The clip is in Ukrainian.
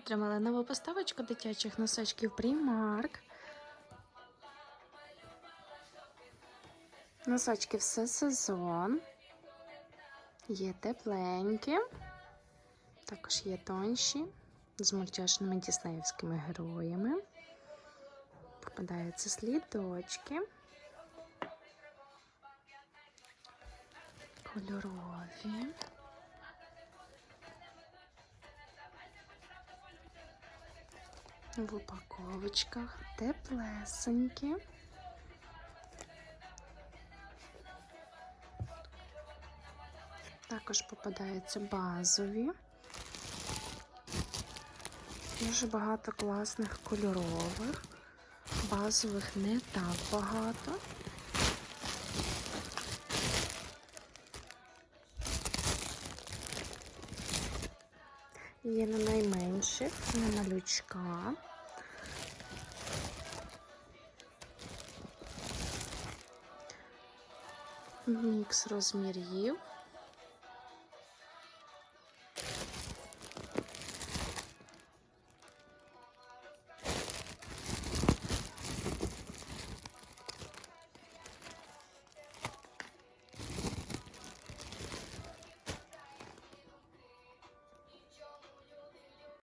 Отримали нову поставочку дитячих носочків Primark. Носочки все сезон. Є тепленькі. Також є тонші з мультяшними діснеївськими героями. Попадаються слідочки. Кольорові. В упаковочках теплесенькі. Також попадаються базові. Дуже багато класних кольорових. Базових не так багато. Є на найменших, на малючка. Мікс розмірів.